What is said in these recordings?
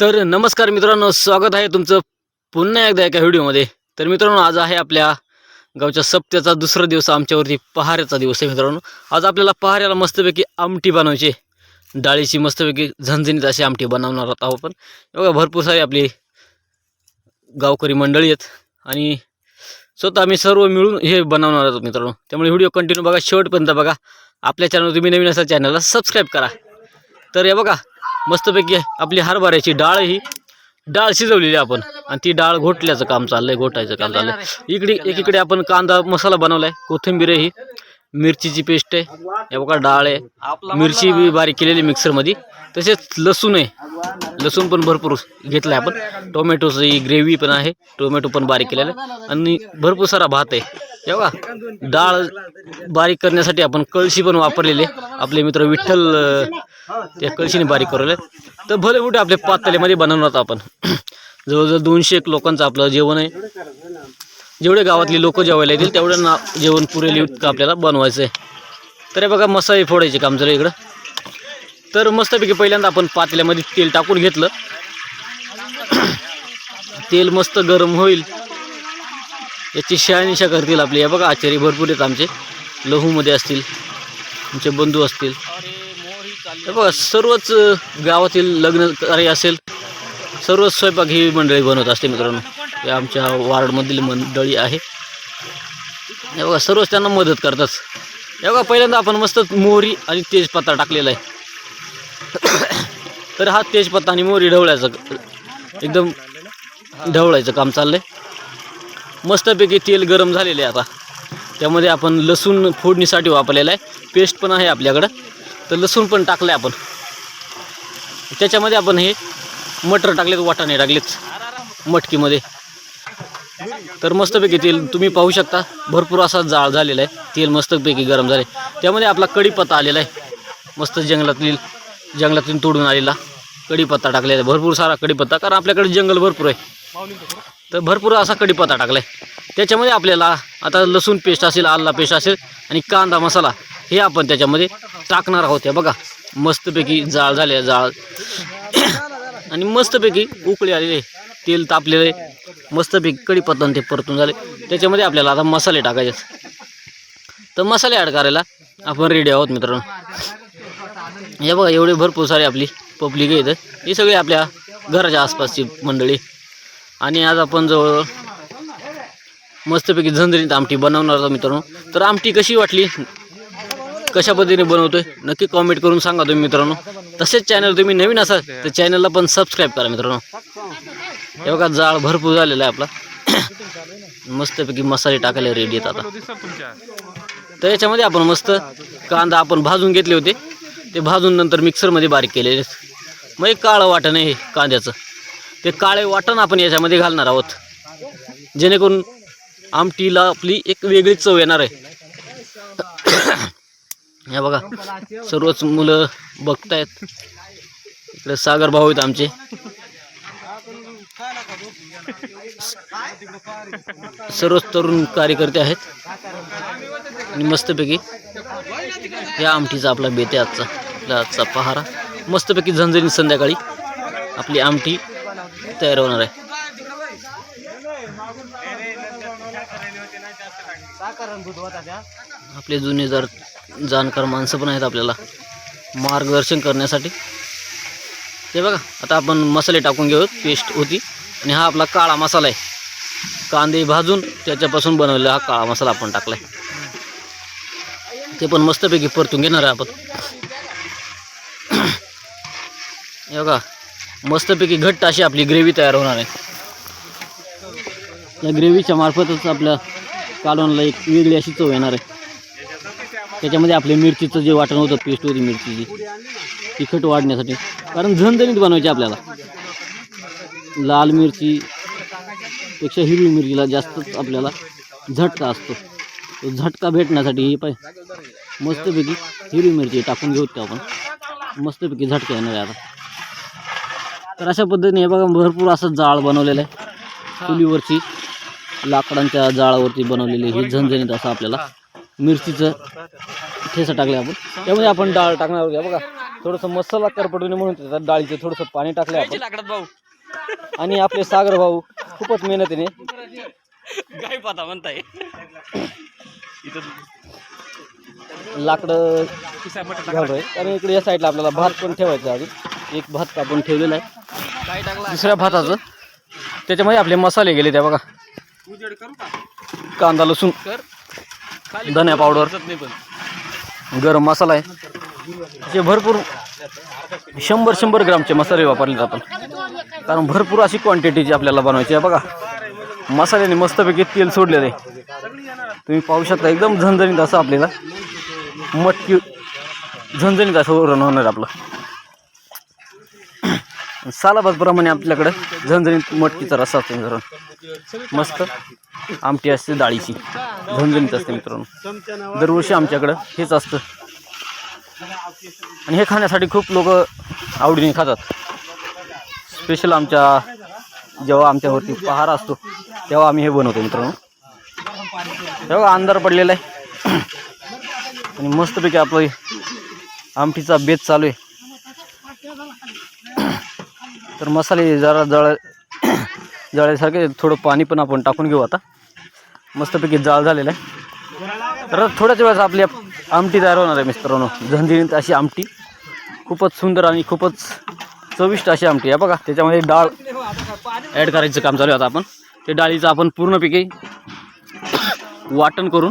तर नमस्कार मित्रांनो स्वागत आहे तुमचं पुन्हा एकदा एका व्हिडिओमध्ये. तर मित्रांनो आज आहे आपल्या गावच्या सप्त्याचा दुसरा दिवस आमच्यावरती पहाऱ्याचा दिवस आहे मित्रांनो. आज आपल्याला पहाऱ्याला मस्तपैकी आमटी बनवायची डाळीची मस्तपैकी झणझणीत अशी आमटी बनवणार आहोत आपण. बघा भरपूर सारी आपली गावकरी मंडळी आहेत आणि स्वतः आम्ही सर्व मिळून हे बनवणार आहोत मित्रांनो. त्यामुळे व्हिडिओ कंटिन्यू बघा शेवटपर्यंत बघा. आपल्या चॅनल तुम्ही नवीन असाल चॅनलला सबस्क्राईब करा. तर हे बघा मस्तपैकी आपली हरभऱ्याची डाळ ही डाळ शिजवलेली आपण. आणि ती डाळ घोटल्याचं काम चाललंय घोटायचं काम चाललंय. इकडे एकीकडे आपण कांदा मसाला बनवलाय कोथिंबीर ही. मिरचीची पेस्ट आहे. हे बघा डाळ आहे. मिरची बी बारीक केलेली मिक्सरमध्ये. तसेच लसूण आहे. लसूण पण भरपूर घेतलं आहे आपण. टोमॅटोची ग्रेव्ही पण आहे. टोमॅटो पण बारीक केलेला आहे. आणि भरपूर सारा भात आहे. हे बघा डाळ बारीक करण्यासाठी आपण कळशी पण वापरलेली आहे. आपले मित्र विठ्ठल त्या कळशीने बारीक करवले तर भले मोठे आपले पातेल्यामध्ये बनवणार आपण. जवळजवळ दोनशे एक लोकांचं आपलं जेवण आहे. जेवढे गावातली लोक जेवायला येतील तेवढं ना जेवण पुरेल इतकं आपल्याला बनवायचं आहे तर हे बघा मसाले फोडायचे काम झालं इकडं. तर मस्तपैकी पहिल्यांदा आपण पातेल्यामध्ये तेल टाकून घेतलं. तेल मस्त गरम होईल. याची शहानिशा करतील आपले. हे बघा आचार्य भरपूर आहेत आमचे. लहूमध्ये असतील आमचे बंधू असतील. हे बघा सर्वच गावातील लग्न कार्य असेल. सर्वच स्वयंपाक ही मंडळी बनवत असते मित्रांनो. हे आमच्या वार्डमधील मंडळी आहे. हे बघा सर्वच त्यांना मदत करतात. हे बघा पहिल्यांदा आपण मस्त मोहरी आणि तेजपत्ता टाकलेला आहे. तर हा तेजपत्ता आणि मोहरी ढवळायचं एकदम ढवळायचं काम चाललंय. मस्तपैकी तेल गरम झालेले आहे आता. त्यामध्ये आपण लसूण फोडणीसाठी वापरलेला आहे. पेस्ट पण आहे आपल्याकडं. तर लसूण पण टाकलं आहे आपण. त्याच्यामध्ये आपण हे मटर टाकलेत वाटाणे टाकलेत. मटकीमध्ये. तर मस्तपैकी तेल तुम्ही पाहू शकता. भरपूर असा जाळ झालेला आहे. तेल मस्तपैकी गरम झाले त्यामध्ये आपला कढीपत्ता आलेला आहे. मस्त जंगलातील जंगलातून तोडून आलेला कढीपत्ता टाकलेला आहे. भरपूर सारा कढीपत्ता कारण आपल्याकडे जंगल भरपूर आहे. तर भरपूर असा कढीपत्ता टाकला आहे त्याच्यामध्ये आपल्याला आता लसूण पेस्ट असेल आल्ला पेस्ट असेल आणि कांदा मसाला हे आपण त्याच्यामध्ये टाकणार आहोत. हे बघा मस्तपैकी जाळ झाले जाळ. आणि मस्तपैकी उकळी आलेली आहे. तेल तापलेलं आहे. मस्तपैकी कढीपत्ता आणि ते परतून झाले. त्याच्यामध्ये आपल्याला आता मसाले टाकायचे तर मसाले ॲड करायला आपण रेडी आहोत मित्रांनो. हे बघा एवढे भरपूर सारे आपली पब्लिक आहेत ही सगळी आपल्या घराच्या आसपासची मंडळी. आणि आज आपण जवळ मस्तपैकी झंझरीत आमटी बनवणार आहोत मित्रांनो. तर आमटी कशी वाटली? कशा पद्धतीने बनवतोय? नक्की कॉमेंट करून सांगा तुम्ही मित्रांनो. तसेच चॅनल तुम्ही नवीन असाल तर चॅनलला पण सबस्क्राईब करा मित्रांनो. हे बघा जाळ भरपूर झालेला आहे आपला. मस्तपैकी मसाले टाकायला रेडी आहेत आता. तर याच्यामध्ये आपण मस्त कांदा आपण भाजून घेतले होते. ते भाजून नंतर मिक्सरमध्ये बारीक केलेले आहेत. मग एक काळं वाटण आहे हे कांद्याचं. ते काळे वाटण आपण याच्यामध्ये घालणार आहोत. जेणेकरून आमटीला आपली एक वेगळी चव येणार आहे. हे बघा सर्वच मुलं बघतायत. इकडे सागर भाऊ आहेत आमचे. सर्वच तरुण कार्यकर्ते आहेत. आणि मस्तपैकी या आमटीचा आपला बेते आजचा. आपला आजचा पहारा. मस्तपैकी झणझणीत संध्याकाळी आपली आमटी तयार होणार आहे. आपले जुने जर जाणकार माणसं पण आहेत आपल्याला. मार्गदर्शन करण्यासाठी ते बघा आता आपण मसाले टाकून घेऊ पेस्ट होती. आणि हा आपला काळा मसाला आहे. कांदे भाजून त्याच्यापासून बनवलेला हा काळा मसाला आपण टाकलाय. ते पण मस्तपैकी परतून घेणार आहे आपण. हे बघा मस्तपैकी घट्ट अशी आपली ग्रेव्ही तयार होणार आहे. या ग्रेव्हीच्या मार्फतच आपल्या कालवणला एक वेगळी अशी चव येणार आहे. त्याच्यामध्ये आपले मिरचीचं जे वाटण होतं पेस्ट होती मिरचीची. तिखट वाढण्यासाठी. कारण झणझणीत बनवायची आपल्याला. लाल मिरची पेक्षा हिरवी मिरचीला जास्तच आपल्याला झटका असतो. तो झटका भेटण्यासाठी ही पाय मस्तपैकी हिरवी मिरची टाकून घेऊ त्या आपण. मस्तपैकी झटका येणार आहे आता. तर अशा पद्धतीने हे बघा भरपूर असं जाळ बनवलेलं आहे. चुलीवरची लाकडांच्या जाळावरती बनवलेली ही झणझणीत असं आपल्याला मिरचीचं ठेसा टाकले आपण. त्यामध्ये आपण डाळ टाकणार बघा. थोडंसं मसाला करपटू नये म्हणून त्याच्यात डाळीचं थोडंसं पाणी टाकलं आपण. लाकडात भाऊ. आणि आपले सागर भाऊ खूपच मेहनतीने काय पाहता म्हणताय. इथं लाकडं किसा मटण घालतोय. आणि इकडे या साईडला आपल्याला भात पण ठेवायचा आहे अजून. एक भात कापून ठेवलेला आहे. काय टाकला? दुसऱ्या भाताचं. त्याच्यामध्ये आपले मसाले गेले त्या बघा. उजेड करू का? कांदा लसूण कर. खाली धन्या पावडर. दिसत नाही पण. गरम मसाला आहे. असे भरपूर शंभर शंभर ग्रामचे मसाले वापरले जातात कारण भरपूर अशी क्वांटिटीची आपल्याला बनवायची आहे. बघा मसाल्याने मस्तपैकी तेल सोडलेलं. आहे तुम्ही पाहू शकता एकदम झणझणीत असं आपल्याला मटकी झणझणीत असं वरण होणार आपलं. सालाबादप्रमाणे आपल्याकडं झणझणीत मटकीचा रस्सा असतो मित्रांनो. मस्त आमटी असते डाळीची. झणझणीत असते मित्रांनो. दरवर्षी आमच्याकडं हेच असतं. आणि हे खाण्यासाठी खूप लोक आवडीने खातात. स्पेशल आमच्या जेव्हा आमच्यावरती पहारा असतो तेव्हा आम्ही हे बनवतो मित्रांनो. तेव्हा अंधार पडलेला आहे. आणि मस्तपैकी आपलं आमटीचा बेत चालू आहे. तर मसाले जरा जळ जळायसारखे थोडं पाणी पण आपण टाकून घेऊ आता. मस्तपैकी जाळ झालेला आहे. तर थोड्याच वेळात आपली आमटी तयार होणार आहे मित्रांनो. झणझणीत अशी आमटी. खूपच सुंदर आणि खूपच चविष्ट अशी आमटी आहे बघा. त्याच्यामध्ये डाळ ॲड करायचं काम चालू आहे आता आपण. ते डाळीचं आपण पूर्णपैकी वाटण करून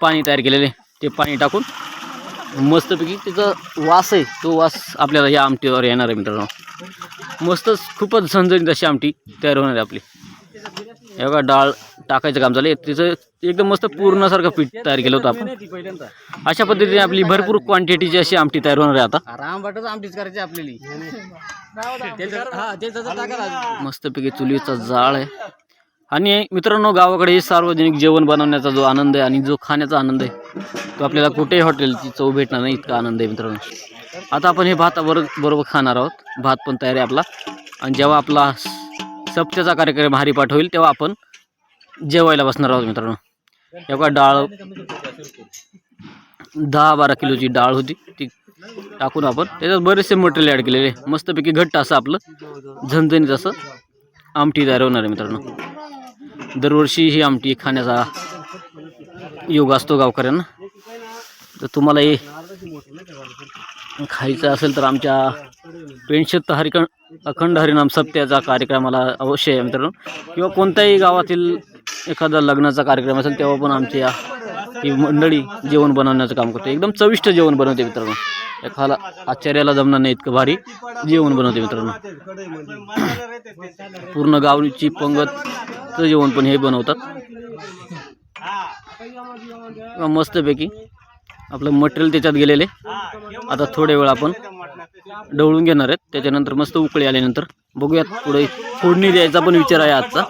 पाणी तयार केलेले ते पाणी टाकून मस्तपैकी त्याचा वास आहे. तो वास आपल्याला या आमटीवर येणार आहे मित्रांनो. मस्तच खूपच झणझणीत अशी आमटी तयार होणार आहे आपली. हे बघा डाळ टाकायचं काम झालं तिचं एकदम मस्त पूर्णसारखं पीठ तयार केलं होतं आपण. अशा पद्धतीने आपली भरपूर क्वांटिटीची अशी आमटी तयार होणार आहे आता. आमटीच करायची आपल्याला. मस्तपैकी चुलीचा जाळ आहे. आणि मित्रांनो गावाकडे हे सार्वजनिक जेवण बनवण्याचा जो आनंद आहे आणि जो खाण्याचा आनंद आहे तो आपल्याला कुठेही हॉटेलची चव भेटणार नाही इतका आनंद आहे मित्रांनो. आता आपण हे भात बरोबर बरोबर खाणार आहोत. भात पण तयार आहे आपला. आणि जेव्हा आपला सप्त्याचा कार्यक्रम हरिपाठ होईल तेव्हा आपण जेवायला बसणार आहोत मित्रांनो. एवढा डाळ दहा बारा किलोची डाळ होती ती टाकून आपण त्याच्यात बरेचसे मटेरियल ॲड केलेले. मस्तपैकी घट्ट असं आपलं झणझणीत असं आमटी तयार होणार आहे मित्रांनो. दरवर्षी ही आमटी खाण्याचा योग असतो गावकऱ्यांना. तर तुम्हाला हे खायचं असेल तर आमच्या पेन्शत हरिकण अखंड हरिनाम सप्त्याचा कार्यक्रमाला अवश्य आहे मित्रांनो. किंवा कोणत्याही गावातील एखादा लग्नाचा कार्यक्रम असेल तेव्हा पण आमच्या ही मंडळी जेवण बनवण्याचं काम करते. एकदम चविष्ट जेवण बनवते मित्रांनो. एखादा आचार्याला जमणार नाही इतकं भारी जेवण बनवते मित्रांनो. पूर्ण गावची पंगतचं जेवण पण हे बनवतात. मस्तपैकी आपलं मटेरियल त्याच्यात गेलेले आता थोड्या वेळ आपण ढवळून घेणार आहेत. त्याच्यानंतर मस्त उकळी आल्यानंतर बघूयात पुढे फोडणी द्यायचा पण विचार आहे आजचा.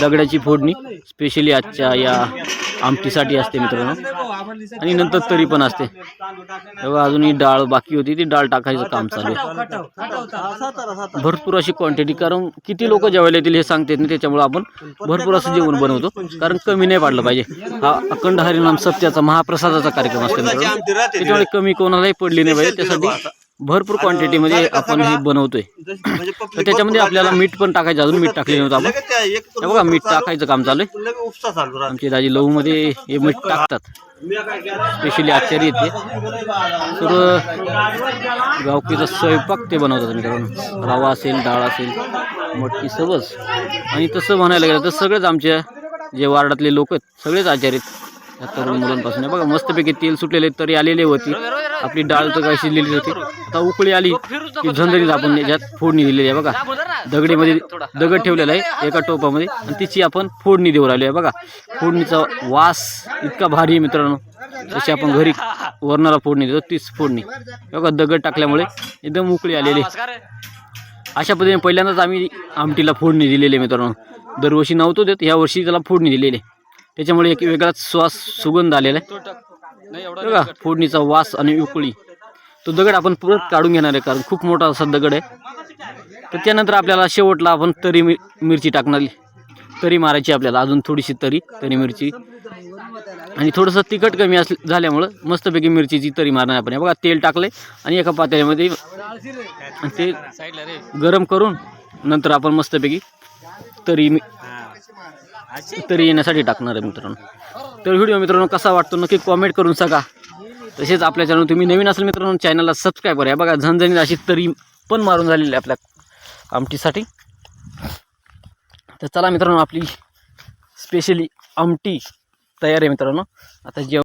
दगडाची फोडणी स्पेशली आजच्या या आमटीसाठी असते मित्रांनो. आणि नंतर तरी पण असते. तेव्हा अजून ही डाळ बाकी होती. ती डाळ टाकायचं काम चालू आहे. भरपूर अशी क्वांटिटी कारण किती लोक जेवायला येतील हे सांगता येत नाही. त्याच्यामुळे आपण भरपूर असं जेवण बनवतो. कारण कमी नाही पाडलं पाहिजे. हा अखंड हरिनाम सत्याचा महाप्रसादाचा कार्यक्रम असतो त्याच्यामुळे कमी कोणालाही पडली नाही पाहिजे. त्यासाठी भरपूर क्वांटिटीमध्ये आपण हे बनवतोय. तर त्याच्यामध्ये आपल्याला मीठ पण टाकायचं अजून मीठ टाकले नव्हतं आपण. बघा मीठ टाकायचं काम चालू आहे. आमचे दाजी लहूमध्ये हे मीठ टाकतात. स्पेशली आचार्य येते तर गावकीचा स्वयंपाक ते बनवतात मित्रांनो. रवा असेल डाळ असेल मटकी सर्वच आणि तसं म्हणायला गेलं तर सगळेच आमच्या जे वार्डातले लोक आहेत सगळेच आचार्य आहेत. या तरुण मुलांपासून. बघा मस्तपैकी तेल सुटलेले तरी आलेले होती आपली डाळ तर काय शिजलेली होती आता उकळी आली की झंझणीत आपण याच्यात फोडणी दिलेली आहे बघा. दगडीमध्ये दगड ठेवलेला आहे एका टोपामध्ये आणि तिची आपण फोडणी देऊ राहिली आहे बघा. फोडणीचा वास इतका भारी आहे मित्रांनो. जशी आपण घरी वरणाला फोडणी देतो तीच फोडणी. बघा दगड टाकल्यामुळे एकदम उकळी आलेली आहे. अशा पद्धतीने पहिल्यांदाच आम्ही आमटीला फोडणी दिलेली आहे मित्रांनो. दरवर्षी नव्हतो देत ह्या वर्षी त्याला फोडणी दिलेली आहे. त्याच्यामुळे एक वेगळाच श्वास सुगंध आलेला आहे. बघा फोडणीचा वास आणि उकळी. तो दगड आपण परत काढून घेणार आहे कारण खूप मोठा असा दगड आहे. तर त्यानंतर आपल्याला शेवटला आपण तरी मिर मिरची टाकणार तरी मारायची आपल्याला अजून थोडीशी तरी तरी मिरची. आणि थोडंसं तिखट कमी अस झाल्यामुळं मस्तपैकी मिरचीची तरी मारणार आपण. बघा तेल टाकले आणि एका पातेल्यामध्ये आणि ते गरम करून नंतर आपण मस्तपैकी तरी तरी येण्यासाठी टाकणार आहे मित्रांनो. तर व्हिडिओ मित्रांनो कसा वाटतो नक्की कॉमेंट करून सांगा. तसेच आपल्या चॅनल तुम्ही नवीन असेल मित्रांनो चॅनलला सबस्क्राईब करा. बघा झणझणीत अशी तरी पण मारून झालेली आहे आपल्या आमटीसाठी. तर चला मित्रांनो आपली स्पेशली आमटी तयार आहे मित्रांनो. आता जेव